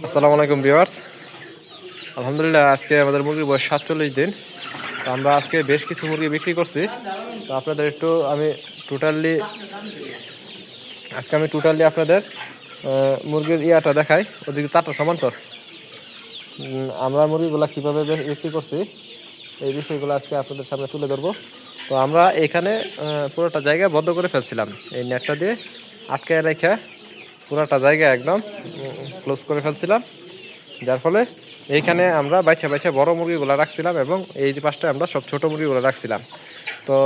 আসসালামু আলাইকুম ভিউয়ার্স। আলহামদুলিল্লাহ আজকে আমাদের মুরগির বয়স সাতচল্লিশ দিন। তো আমরা আজকে বেশ কিছু মুরগি বিক্রি করছি। তো আপনাদের একটু আমি টোটালি আজকে আমি টোটালি আপনাদের মুরগির ইয়াটা দেখাই। ওদিকে তারটা সমান্তর উম, আমরা মুরগিগুলা কীভাবে বিক্রি করছি এই বিষয়গুলো আজকে আপনাদের সামনে তুলে ধরবো। তো আমরা এখানে পুরোটা জায়গা বদ্ধ করে ফেলছিলাম। এই নেটটা দিয়ে আটকায় রেখে পুরোটা জায়গা একদম ক্লোজ করে ফেলছিলাম। যার ফলে এইখানে আমরা বাইছে বাইছে বড় মুরগিগুলো রাখছিলাম এবং এই যে পাশটায় আমরা সব ছোটো মুরগিগুলো রাখছিলাম। তো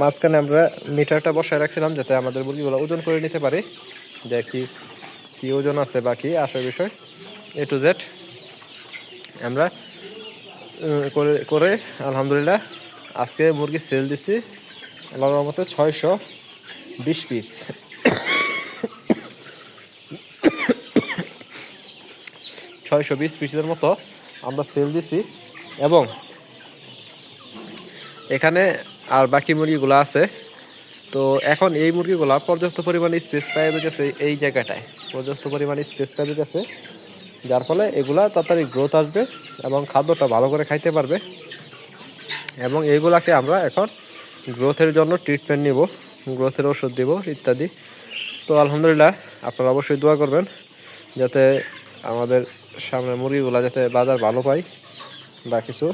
মাঝখানে আমরা মিটারটা বসায় রাখছিলাম যাতে আমাদের মুরগিগুলো ওজন করে নিতে পারি। যে কি, কী ওজন আছে বা কী আসল বিষয় এ টু জেড আমরা করে করে আলহামদুলিল্লাহ আজকে মুরগি সেল দিছি আল্লাহর মতো ছয়শো বিশ পিস ছয়শো বিশ পিসের মতো আমরা সেল দিছি। এবং এখানে আর বাকি মুরগিগুলো আছে। তো এখন এই মুরগিগুলো পর্যাপ্ত পরিমাণে স্পেস পাই গেছে এই জায়গাটায়। পর্যাপ্ত পরিমাণে স্পেস পাই গেছে যার ফলে এগুলা তাড়াতাড়ি গ্রোথ আসবে এবং খাদ্যটা ভালো করে খাইতে পারবে। এবং এইগুলাকে আমরা এখন গ্রোথের জন্য ট্রিটমেন্ট নিব গ্রোথের ওষুধ দিব ইত্যাদি। তো আলহামদুলিল্লাহ, আপনারা অবশ্যই দোয়া করবেন, যাতে আমাদের সামনে মুরগিগুলা যাতে বাজার ভালো পাই বা কিছু।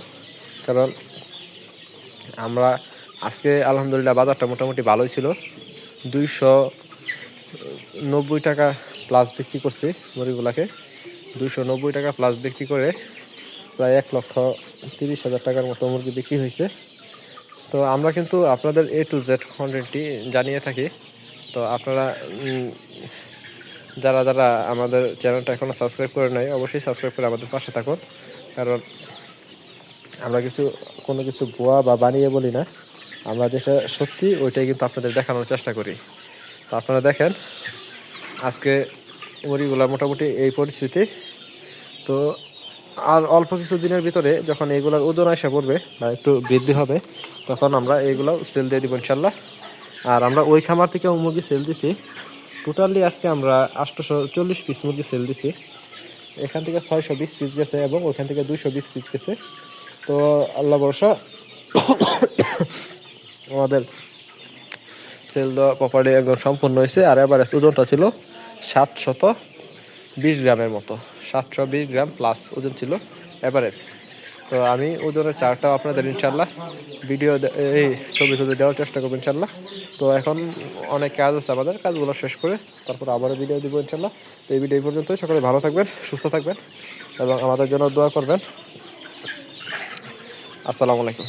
কারণ আমরা আজকে আলহামদুলিল্লাহ বাজারটা মোটামুটি ভালোই ছিল। দুইশো নব্বই টাকা প্লাস বিক্রি করছি মুরগিগুলাকে। দুইশো নব্বই টাকা প্লাস বিক্রি করে প্রায় এক লক্ষ তিরিশ হাজার টাকার মতো মুরগি বিক্রি হয়েছে। তো আমরা কিন্তু আপনাদের এ টু জেড কন্টেন্টটি জানিয়ে থাকি। তো আপনারা যারা যারা আমাদের চ্যানেলটা এখনও সাবস্ক্রাইব করে নাই, অবশ্যই সাবস্ক্রাইব করে আমাদের পাশে থাকুন। কারণ আমরা কিছু, কোনো কিছু ভুয়া বা বানিয়ে বলি না। আমরা যেটা সত্যি, ওইটাই কিন্তু আপনাদের দেখানোর চেষ্টা করি। তো আপনারা দেখেন, আজকে মুড়িগুলা মোটামুটি এই পরিস্থিতি। তো আর অল্প কিছু দিনের ভিতরে যখন এইগুলোর ওজন এসে পড়বে বা একটু বৃদ্ধি হবে, তখন আমরা এইগুলো সেল দিয়ে দিব ইনশাল্লাহ। আর আমরা ওই খামার থেকে মুরগি সেল দিছি। টোটালি আজকে আমরা আটশোশো চল্লিশ পিস মুরগি সেল দিছি। এখান থেকে ছয়শো বিশ পিস গেছে এবং ওইখান থেকে দুইশো বিশ পিস গেছে। তো আল্লাহ ভরসা, আমাদের সেল দেওয়া প্রপার্টি একদম সম্পূর্ণ হয়েছে। আর এবার ওজনটা ছিল সাতশত বিশ গ্রামের মতো। সাতশো বিশ গ্রাম প্লাস ওজন ছিল অ্যাভারেজ তো আমি ওজনের চারটাও আপনাদের ইনশাল্লাহ ভিডিও এই ছবি ছবি দেওয়ার চেষ্টা করব ইনশাল্লাহ তো এখন অনেক কাজ আছে আমাদের, কাজগুলো শেষ করে তারপর আবারও ভিডিও দিব ইনশাল্লাহ তো এই ভিডিও এই পর্যন্তই, সকলে ভালো থাকবেন, সুস্থ থাকবেন এবং আমাদের জন্য দোয়া করবেন। আসসালামু আলাইকুম।